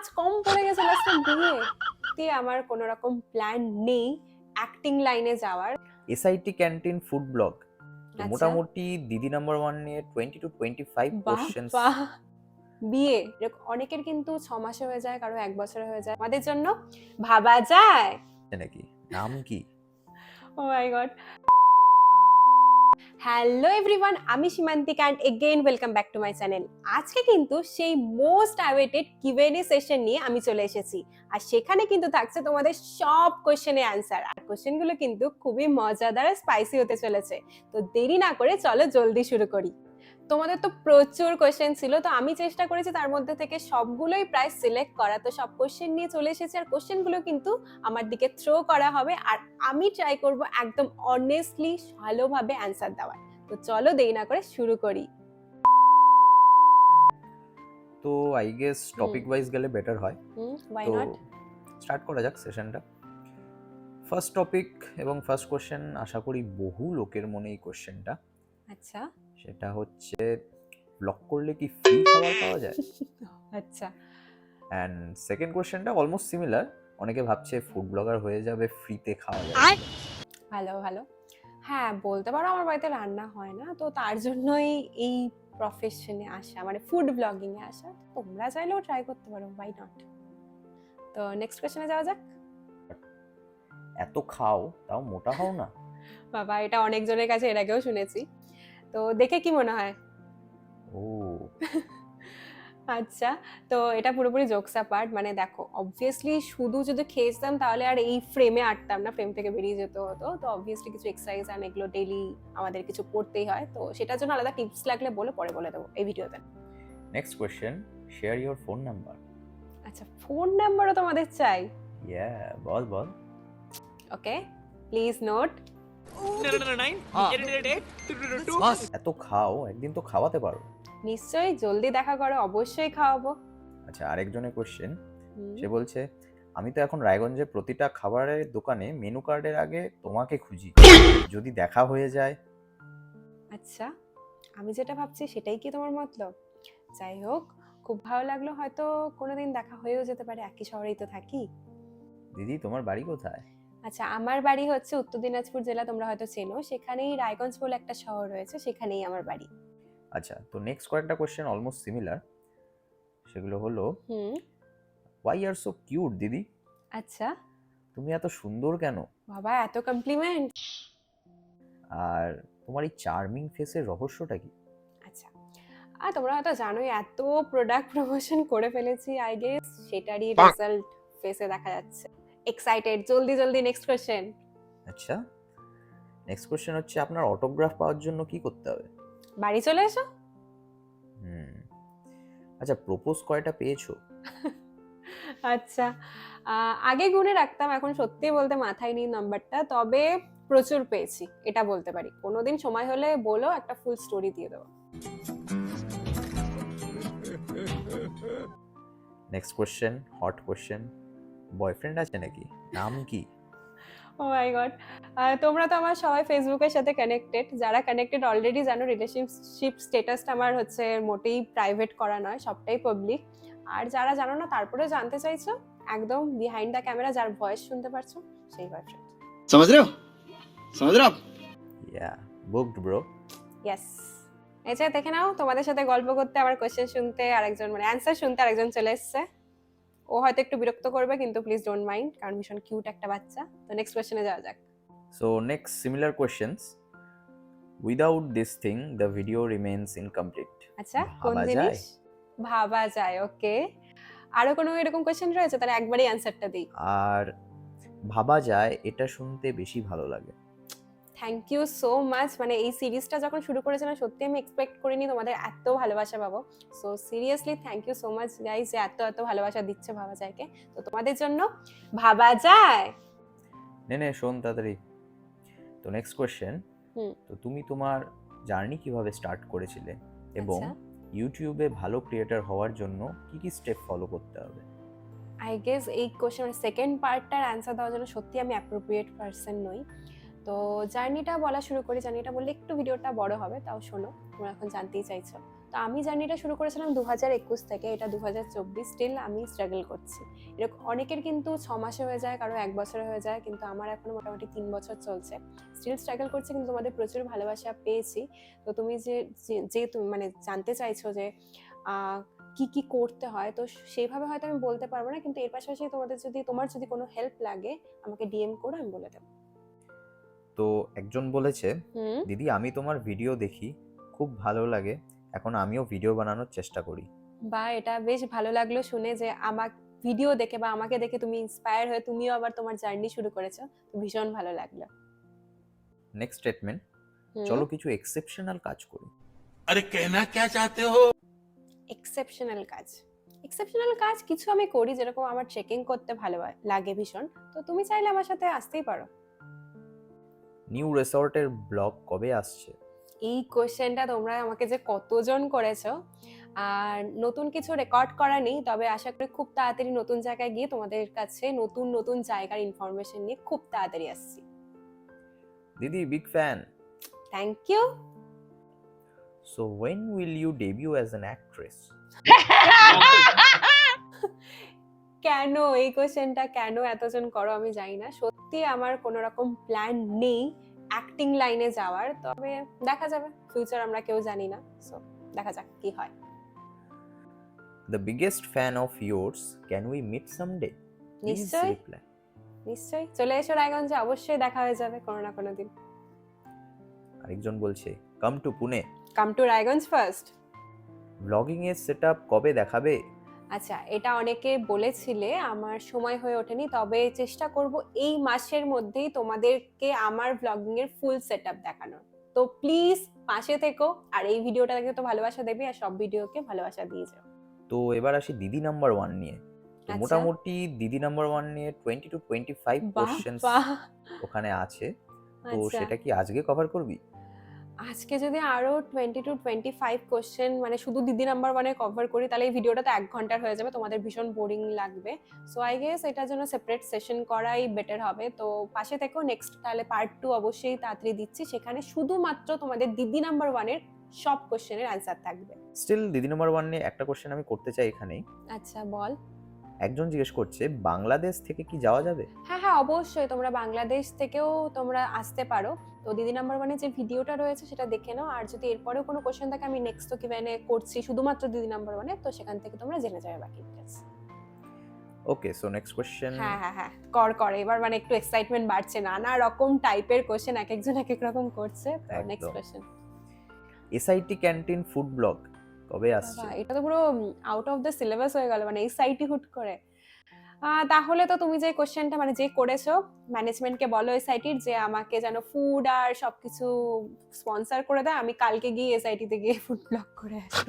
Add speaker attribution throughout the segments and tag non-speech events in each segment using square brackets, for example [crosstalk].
Speaker 1: পাঁচ কম পড়ে গেছে লাস্টে বিয়ে দিয়ে আমার কোনো রকম প্ল্যান নেই অ্যাক্টিং লাইনে যাওয়ার।
Speaker 2: SIT canteen food
Speaker 1: blog.
Speaker 2: মোটামুটি দিদি নাম্বার ওয়ান নিয়ে টোয়েন্টি টু টোয়েন্টি ফাইভ
Speaker 1: বাহ। বিয়ে অনেকের কিন্তু ছ মাসে হয়ে যায় কারও এক বছরে হয়ে যায়। আমাদের জন্য ভাবা যায়।
Speaker 2: নাকি? নাম কি?
Speaker 1: Oh my god hello everyone আমি Simantik and again welcome back to my channel আজকে কিন্তু সেই মোস্ট অ্যাওয়েটেড কিউএনএ সেশন নিয়ে আমি চলে এসেছি। আর সেখানে কিন্তু থাকছে তোমাদের সব কোশ্চেনের অ্যান্সার আর কোশ্চেনগুলো কিন্তু খুবই মজাদার স্পাইসি হতে চলেছে। তো দেরি না করে চলো জলদি শুরু করি। তোমাদের তো প্রচুর কোশ্চেন ছিল তো আমি চেষ্টা করেছি তার মধ্যে থেকে সবগুলোই প্রায় সিলেক্ট করা। তো সব কোশ্চেন নিয়ে চলে এসেছি আর কোশ্চেনগুলো কিন্তু আমার দিকে থ্রো করা হবে আর আমি ট্রাই করব একদম অনেস্টলি ভালোভাবে অ্যান্সার দেওয়ার। তো চলো দেরি না করে শুরু করি।
Speaker 2: তো আই গেস টপিক ওয়াইজ গেলে বেটার হয়।
Speaker 1: হুম ওয়াই নট
Speaker 2: স্টার্ট করা যাক সেশনটা ফার্স্ট টপিক এবং ফার্স্ট কোশ্চেন আশা করি বহু লোকের মনে এই কোশ্চেনটা
Speaker 1: আচ্ছা।
Speaker 2: সেটা হচ্ছে ব্লক করলে কি ফ্রি খাবার পাওয়া যায়? [laughs]
Speaker 1: আচ্ছা।
Speaker 2: অ্যান্ড সেকেন্ড কোশ্চেনটা অলমোস্ট সিমিলার অনেকে ভাবছে ফুড ব্লগার হয়ে যাবে ফ্রিতে খাওয়া যায়
Speaker 1: ভালো ভালো। হ্যাঁ বলতে পারো আমার বাড়িতে রান্না হয় না তো তার জন্যই এই প্রফেশনে আসা মানে ফুড ব্লগিং এ আসা। তোমরা চাইলেও ট্রাই করতে পারো ওয়াই নট তো নেক্সট কোশ্চেনে যাওয়া যাক।
Speaker 2: এত খাও তাও মোটা হও না।
Speaker 1: বাবা এটা অনেকজনের কাছে এর আগেও শুনেছি। তো দেখে কি মনে হয়?
Speaker 2: ও। [laughs]
Speaker 1: আচ্ছা তো এটা পুরোপুরি জোকসা পার্ট মানে দেখো অবভিয়াসলি শুধু যদি খেয়েছিলাম তাহলে আর এই ফ্রেমে আটতাম না ফ্রেম থেকে বেরিয়ে যেতে হতো তো অবভিয়াসলি কিছু এক্সারসাইজ আর এগুলো ডেলি আমাদের কিছু করতেই হয় তো সেটার জন্য আলাদা টিপস লাগলে বলে পরে বলে দেবো এই ভিডিওতে
Speaker 2: next question share your phone number
Speaker 1: আচ্ছা ফোন নাম্বারও তোমাদের চাই?
Speaker 2: ইয়া বল বল।
Speaker 1: ওকে প্লিজ নোট
Speaker 2: এত খাও একদিন তো খাওয়াতে পারো।
Speaker 1: নিশ্চয়ই জলদি দেখা করো অবশ্যই খাওয়াবো।
Speaker 2: আচ্ছা আরেকজনের কোশ্চেন সে বলছে আমি তো এখন রায়গঞ্জে প্রতিটা খাবারের দোকানে মেনু কার্ডের আগে তোমাকে খুঁজি। যদি দেখা হয়ে যায়?
Speaker 1: আচ্ছা আমি যেটা ভাবছি সেটাই কি তোমার মতলব? যাই হোক খুব ভালো লাগল হয়তো কোনোদিন দেখা হয়েও যেতে পারে একই শহরেই তো থাকি।
Speaker 2: দিদি তোমার বাড়ি কোথায়?
Speaker 1: আচ্ছা আমার বাড়ি হচ্ছে উত্তর দিনাজপুর জেলা তোমরা হয়তো চেনো। সেখানেই রায়গঞ্জ বলে একটা শহর রয়েছে সেখানেই আমার বাড়ি।
Speaker 2: আচ্ছা তো নেক্সট কয়েকটা কোশ্চেন অলমোস্ট সিমিলার সেগুলো হলো
Speaker 1: হুম।
Speaker 2: ওয়াই আর সো কিউট দিদি?
Speaker 1: আচ্ছা।
Speaker 2: তুমি এত সুন্দর কেন?
Speaker 1: বাবা এত কমপ্লিমেন্ট
Speaker 2: আর তোমার এই চার্মিং ফেসের রহস্যটা কি?
Speaker 1: আচ্ছা আর তোমরা হয়তো জানোই এত প্রোডাক্ট প্রমোশন করে ফেলেছি আই গেস সেটারই রেজাল্ট ফেসে দেখা যাচ্ছে। এক্সাইটেড জলদি জলদি নেক্সট কোশ্চেন
Speaker 2: আচ্ছা নেক্সট কোশ্চেন হচ্ছে আপনার অটোগ্রাফ পাওয়ার জন্য কি করতে হবে?
Speaker 1: বাড়ি চলে এসো।
Speaker 2: হুম আচ্ছা প্রপোজ কয়টা পেয়েছ?
Speaker 1: আচ্ছা আগে গুনে রাখতাম এখন সত্যি বলতে মাথায় নেই নাম্বারটা তবে প্রচুর পেয়েছি এটা বলতে পারি। কোনোদিন সময় হলে বলো একটা ফুল স্টোরি দিয়ে দেবো।
Speaker 2: Next question hot question boyfriend আছে নাকি নাম কি
Speaker 1: ও মাই গড তোমরা তো আমার সবাই ফেসবুকের সাথে কানেক্টেড যারা কানেক্টেড অলরেডি জানো রিলেশনশিপ স্টেটাসটা আমার হচ্ছে মোটেই প্রাইভেট করা নয় সবটাই পাবলিক আর যারা জানো না তারপরে জানতে চাইছো একদম বিহাইন্ড দ্য ক্যামেরা যার ভয়েস শুনতে পারছো সেই বয়ফ্রেন্ড
Speaker 3: समझ रहे हो समझ रहे हो आप
Speaker 2: ইয়া বুকড ব্রো
Speaker 1: ইয়েস এই যে দেখে নাও তোমাদের সাথে গল্প করতে আবার কোশ্চেন শুনতে আরেকজন মানে অ্যান্সার শুনতে আরেকজন চলে এসছে ও হয়তো একটু বিরক্ত করবে কিন্তু প্লিজ ডোন্ট মাইন্ড কারণ ভীষণ কিউট একটা বাচ্চা। তো নেক্সট কোশ্চেনে যাওয়া যাক।
Speaker 2: So next similar questions without this thing the video remains incomplete
Speaker 1: আচ্ছা কোন
Speaker 2: ভাবা
Speaker 1: জিনিস?
Speaker 2: যায়?
Speaker 1: ভাবা যায় ওকে আরও কোনো এরকম কোশ্চেন রয়েছে? তাহলে একবারই অ্যান্সারটা দিই।
Speaker 2: আর ভাবা যায় এটা শুনতে বেশি ভালো লাগে।
Speaker 1: থ্যাংক ইউ সো মাচ মানে এই সিরিজটা যখন শুরু করেছিলাম সত্যি আমি এক্সপেক্ট করিনি তোমাদের এত ভালোবাসা পাবো। So seriously thank you so much guys যে এত এত ভালোবাসা দিচ্ছে ভাবা যায়কে। তো তোমাদের জন্য ভাবা যায়।
Speaker 2: নে নে শোন তাড়াতাড়ি। তো নেক্সট কোয়েশ্চেন
Speaker 1: হুম।
Speaker 2: তো তুমি তোমার জার্নি কীভাবে স্টার্ট করেছিলে? এবং
Speaker 1: আচ্ছা।
Speaker 2: ইউটিউবে ভালো ক্রিয়েটার হওয়ার জন্য কি কি স্টেপ ফলো করতে হবে?
Speaker 1: আই গেস এই কোশ্চেন সেকেন্ড পার্টটার অ্যান্সার দেওয়ার জন্য সত্যি আমি অ্যাপ্রোপ্রিয়েট পার্সন নই। তো জার্নিটা বলা শুরু করি, জার্নিটা বললে একটু ভিডিওটা বড় হবে, তাও শোনো, তোমরা এখন জানতেই চাইছো। তো আমি জার্নিটা শুরু করেছিলাম দু হাজার একুশ থেকে, এটা দু হাজার চব্বিশ স্টিল আমি স্ট্রাগল করছি। এরকম অনেকের কিন্তু ছ মাসে হয়ে যায়, কারও এক বছরে হয়ে যায়, কিন্তু আমার এখন মোটামুটি তিন বছর চলছে। স্টিল স্ট্রাগল করছি, কিন্তু তোমাদের প্রচুর ভালোবাসা পেয়েছি। তো তুমি যে, যে- তুমি মানে জানতে চাইছো যে কি কি করতে হয়, তো সেইভাবে হয়তো আমি বলতে পারব না, কিন্তু এর পাশাপাশি তোমাদের যদি, তোমার যদি কোনো হেল্প লাগে, আমাকে ডিএম করো, আমি বলে দেবো।
Speaker 2: তো একজন বলেছে
Speaker 1: হুম
Speaker 2: দিদি আমি তোমার ভিডিও দেখি খুব ভালো লাগে এখন আমিও ভিডিও বানানোর চেষ্টা করি
Speaker 1: বা এটা বেশ ভালো লাগলো শুনে যে আমার ভিডিও দেখে বা আমাকে দেখে তুমি ইন্সপায়ার হয়ে তুমিও আবার তোমার জার্নি শুরু করেছো তো ভীষণ ভালো লাগলো
Speaker 2: নেক্সট স্টেটমেন্ট
Speaker 1: হুম।
Speaker 2: চলো কিছু এক্সেপশনাল কাজ করি
Speaker 4: अरे कहना क्या चाहते हो
Speaker 1: এক্সেপশনাল কাজ এক্সেপশনাল কাজ কিছু আমি করি যেরকম আমার চেকিং করতে ভালো লাগে ভীষণ তো তুমি চাইলে আমার সাথে আসতেই পারো
Speaker 2: নিউ রিসর্টের ব্লগ কবে আসছে?
Speaker 1: এই কোশ্চেনটা তোমরা আমাকে যে কতজন করেছ আর নতুন কিছু রেকর্ড করা নেই তবে আশা করি খুব তাড়াতাড়ি নতুন জায়গায় গিয়ে তোমাদের কাছে নতুন নতুন জায়গার ইনফরমেশন নিয়ে খুব তাড়াতাড়ি আসছি।
Speaker 2: দিদি big fan
Speaker 1: thank you
Speaker 2: so when will you debut as an actress
Speaker 1: কেন এই কোয়েশ্চেনটা কেন এতজন করো আমি জানি না। সত্যি আমার কোনো রকম প্ল্যান নেই অ্যাক্টিং লাইনে যাওয়ার। তবে দেখা যাবে ফিউচার আমরা কেউ জানি না। সো দেখা যাক কি হয়।
Speaker 2: The biggest fan of yours can we meet someday
Speaker 1: নিশ্চয়ই। নিশ্চয়ই। চলে এসো রায়গঞ্জে অবশ্যই দেখা হয়ে যাবে কোনো না কোনো দিন।
Speaker 2: আরেকজন বলছে come to Pune
Speaker 1: come to Raiganj first
Speaker 2: blogging এর সেটআপ কবে দেখাবে?
Speaker 1: আচ্ছা এটা অনেকে বলেছিলে আমার সময় হয়ে ওঠেনি তবে চেষ্টা করব এই মাসের মধ্যেই তোমাদেরকে আমার ব্লগিং এর ফুল সেট আপ দেখানোর। তো প্লিজ পাশে থেকো আর এই ভিডিওটাকে তো ভালোবাসা দেবে আর সব ভিডিওকে ভালোবাসা দিয়ে যাও।
Speaker 2: তো এবার আসি দিদি নাম্বার ওয়ান নিয়ে। তো
Speaker 1: আচ্ছা।
Speaker 2: মোটামুটি দিদি নাম্বার ওয়ান নিয়ে টোয়েন্টি টু টোয়েন্টি ফাইভ
Speaker 1: বাহ
Speaker 2: ওখানে আছে। তো
Speaker 1: আচ্ছা।
Speaker 2: সেটা কি আজকে কভার করবি?
Speaker 1: আজকে যদি আরও twenty two twenty five question মানে শুধু দিদি নাম্বার ওয়ানে কভার করি তাহলে এই ভিডিওটা তো এক ঘণ্টার হয়ে যাবে তোমাদের ভীষণ বোরিং লাগবে। সো আই গেস এটার জন্য সেপারেট সেশন করাই বেটার হবে। তো পাশে থেকেও নেক্সট তাহলে পার্ট টু অবশ্যই তাড়াতাড়ি দিচ্ছি সেখানে শুধুমাত্র তোমাদের দিদি নাম্বার ওয়ানের সব কোশ্চেনের অ্যান্সার থাকবে।
Speaker 2: স্টিল দিদি নাম্বার ওয়ান নিয়ে একটা কোশ্চেন আমি করতে চাই এখানেই।
Speaker 1: আচ্ছা বল।
Speaker 2: একজন জিজ্ঞেস করছে বাংলাদেশ থেকে কি যাওয়া যাবে?
Speaker 1: হ্যাঁ হ্যাঁ অবশ্যই। তোমরা বাংলাদেশ থেকেও তোমরা আসতে পারো। তো দিদি নাম্বার ওয়ানে যে ভিডিওটা রয়েছে সেটা দেখে নাও। আর যদি এরপরেও কোনো কোশ্চেন থাকে আমি নেক্সট তো কীভাবে করছি শুধুমাত্র দিদি নাম্বার ওয়ানে তো সেখান থেকে তোমরা জেনে যাবে বাকি details
Speaker 2: okay so next question
Speaker 1: হ্যাঁ হ্যাঁ হ্যাঁ কর কর। এবার মানে একটু এক্সাইটমেন্ট বাড়ছে। নানা রকম টাইপের কোশ্চেন এক একজন এক এক রকম করছে। তো। Next question
Speaker 2: SIT canteen food blog কবে আসছে।
Speaker 1: এটা তো পুরো আউট অফ দ্য সিলেবাস হয়ে গেল মানে এই সাইটই হুট করে। তাহলে তো তুমি যে কোশ্চেনটা মানে যে করেছ ম্যানেজমেন্টকে বলো এসআইটির যে আমাকে যেন ফুড আর সবকিছু স্পন্সর করে দেয় আমি কালকে গিয়ে এসআইটিতে গিয়ে ফুড ব্লগ করে আসব।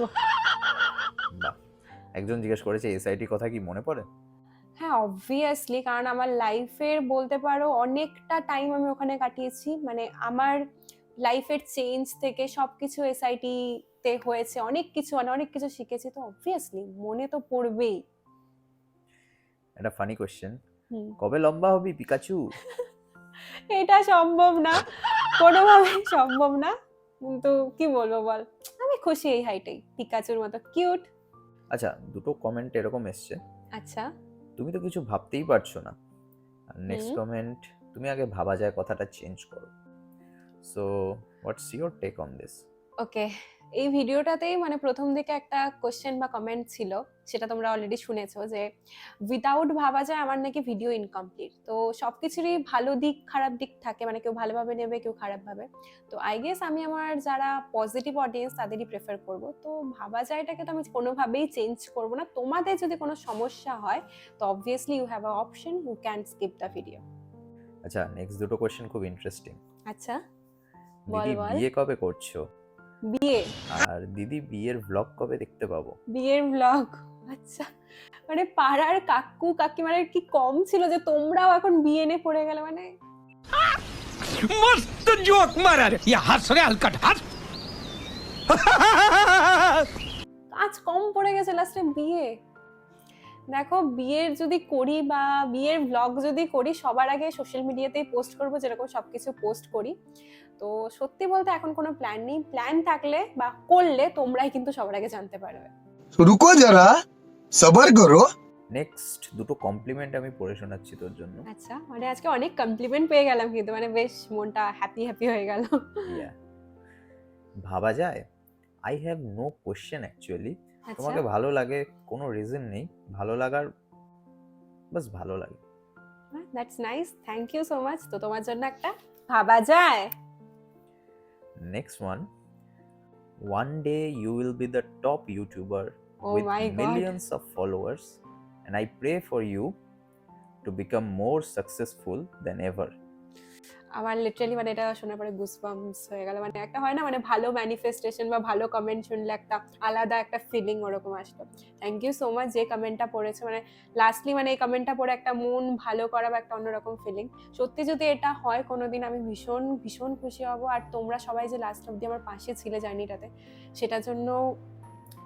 Speaker 2: একজন জিজ্ঞেস করেছে এসআইটি কথা কি মনে পড়ে?
Speaker 1: হ্যাঁ অবভিয়াসলি কারণ আমার লাইফের বলতে পারো অনেকটা টাইম আমি ওখানে কাটিয়েছি। মানে আমার লাইফের চেঞ্জ থেকে সবকিছু এসআইটি তে হয়েছে অনেক কিছু মানে অনেক কিছু শিখেছি তো অবভিয়াসলি মনে তো পড়বেই।
Speaker 2: একটা ফানি কোশ্চেন। কবে লম্বা হবি পিকাচু? [laughs]
Speaker 1: এটা সম্ভব না কোনোভাবেই সম্ভব না কিন্তু কি বলব বল? আমি খুশি এই হাইটেই পিকাচুর মতো কিউট
Speaker 2: আচ্ছা দুটো কমেন্ট এরকম এসছে।
Speaker 1: আচ্ছা।
Speaker 2: তুমি তো কিছু ভাবতেই পারছ না। নেক্সট কমেন্ট তুমি আগে ভাবা যায় কথাটা চেঞ্জ করো। So what's your take on this
Speaker 1: okay এই ভিডিওটাতেই মানে প্রথম দিকে একটা কোশ্চেন বা কমেন্ট ছিল সেটা তোমরা অলরেডি শুনেছো যে উইদাউট ভাবা যায় আমার নাকি ভিডিও ইনকমপ্লিট তো সব কিছুরই ভালো দিক খারাপ দিক থাকে মানে কেউ ভালোভাবে নেবে কেউ খারাপভাবে। তো আই গেস আমি আমার যারা পজিটিভ অডিয়েন্স তাদেরই প্রেফার করব। তো ভাবা যায়টাকে তো আমি কোনোভাবেই চেঞ্জ করব না। তোমাদের যদি কোনো সমস্যা হয় তো obviously you have a option you can skip the video
Speaker 2: আচ্ছা নেক্সট দুটো কোশ্চেন খুব ইন্টারেস্টিং
Speaker 1: আচ্ছা বল, বল।
Speaker 2: বিয়ে কবে করছ?
Speaker 1: বিয়ে।
Speaker 2: আর দিদি বিয়ের ব্লগ কবে দেখতে পাবো?
Speaker 1: বিয়ের ব্লগ আচ্ছা মানে পাড়ার কাকু কাকিমার কি কম ছিল যে তোমরাও এখন বিয়ে নে পড়ে গেলে মানে?
Speaker 4: মস্ত জোক মারার ইয়া হাস রে হাস
Speaker 1: কাজ কম পড়ে গেছে লাস্টে বিয়ে। দেখো বিয়ের যদি করি বা বিয়ের ব্লগ যদি করি সবার আগে সোশ্যাল মিডিয়াতেই পোস্ট করব যেরকম সব কিছু পোস্ট করি। তো সত্যি বলতে এখন কোনো প্ল্যান নেই। প্ল্যান থাকলে বা করলে তোমরাই কিন্তু সবার আগে জানতে পারবে।
Speaker 5: রুকো যারা সবার করো।
Speaker 2: নেক্সট দুটো কমপ্লিমেন্ট আমি পড়ে শোনাচ্ছি তোর জন্য।
Speaker 1: আচ্ছা মানে আজকে অনেক কমপ্লিমেন্ট পেয়ে গেলাম কিন্তু মানে বেশ মনটা হ্যাপি হ্যাপি হয়ে গেল।
Speaker 2: ভাবা যায়? I have no question
Speaker 1: actually
Speaker 2: তোমাকে ভালো লাগে কোনো রিজন নেই। ভালো লাগার বাস ভালো লাগে।
Speaker 1: That's nice thank you so much তো তোমার জন্য একটা ভাবা যায়।
Speaker 2: Next one one day you will be
Speaker 1: the
Speaker 2: top
Speaker 1: YouTuber God.
Speaker 2: millions of followers and i pray for you to become more successful than ever.
Speaker 1: আমার literally মানে এটা শোনার পরে গুসবাম্পস হয়ে গেল। মানে একটা হয় না মানে ভালো ম্যানিফেস্টেশন বা ভালো কমেন্ট শুনলে একটা আলাদা একটা ফিলিং ওরকম আসলো থ্যাংক ইউ সো মাচ যে কমেন্টটা পড়েছে। মানে লাস্টলি মানে এই কমেন্টটা পড়ে একটা মন ভালো করা বা একটা অন্যরকম ফিলিং সত্যি যদি এটা হয় কোনো দিন আমি ভীষণ ভীষণ খুশি হব। আর তোমরা সবাই যে লাস্ট অব্দি আমার পাশে ছিলে জার্নিটাতে সেটার জন্য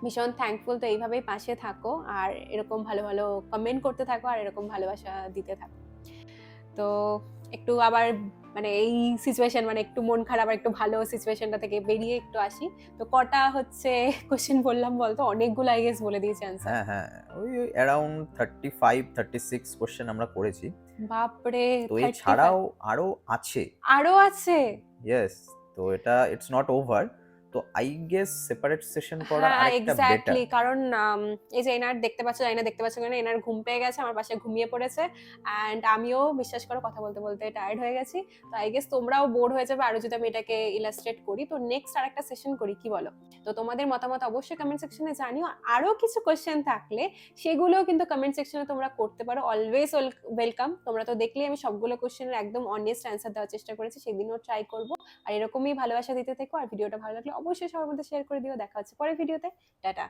Speaker 1: ভীষণ থ্যাঙ্কফুল তো এইভাবেই পাশে থাকো। আর এরকম ভালো ভালো কমেন্ট করতে থাকো আর এরকম ভালোবাসা দিতে থাকো। তো একটু আবার মানে এই সিচুয়েশন মানে একটু মন খারাপ আর একটু ভালো সিচুয়েশনটা থেকে বেরিয়ে একটু আসি। তো কটা হচ্ছে কোশ্চেন বললাম বলতো? অনেকগুলো আই গেস বলে দিয়েছি
Speaker 2: হ্যাঁ হ্যাঁ। ওই around thirty five thirty six question আমরা করেছি।
Speaker 1: বাপরে
Speaker 2: তো
Speaker 1: 35
Speaker 2: এছাড়াও আরও আছে।
Speaker 1: আরও আছে?
Speaker 2: ইয়েস তো এটা ইটস নট ওভার তো আই গেস সেপারেট সেশন করা আরেকটা
Speaker 1: এক্স্যাক্টলি কারণ এই যে এনার দেখতে পাচ্ছ জানি না দেখতে পাচ্ছ কিনা এনার ঘুম পেয়ে গেছে আমার পাশে ঘুমিয়ে পড়েছে অ্যান্ড আমিও বিশ্বাস করো কথা বলতে বলতে টায়ার্ড হয়ে গেছি। তো আই গেস তোমরাও বোর হয়ে যাবে আরও যদি আমি এটাকে ইলাস্ট্রেট করি। তো নেক্সট আরেকটা সেশন করি কি বলো? তো তোমাদের মতামত অবশ্যই কমেন্ট সেকশনে জানিও। আরও কিছু কোশ্চেন থাকলে সেগুলোও কিন্তু কমেন্ট সেকশনে তোমরা করতে পারো। অলওয়েজ ওয়েলকাম তোমরা তো দেখলেই আমি সবগুলো কোশ্চেনের একদম অনেস্ট অ্যান্সার দেওয়ার চেষ্টা করেছি সেদিনও ট্রাই করব। আর এরকমই ভালোবাসা দিতে থেকো আর ভিডিওটা ভালো লাগলে অবশ্যই সবার মধ্যে শেয়ার করে দিও দেখা হচ্ছে পরের ভিডিওতে টাটা।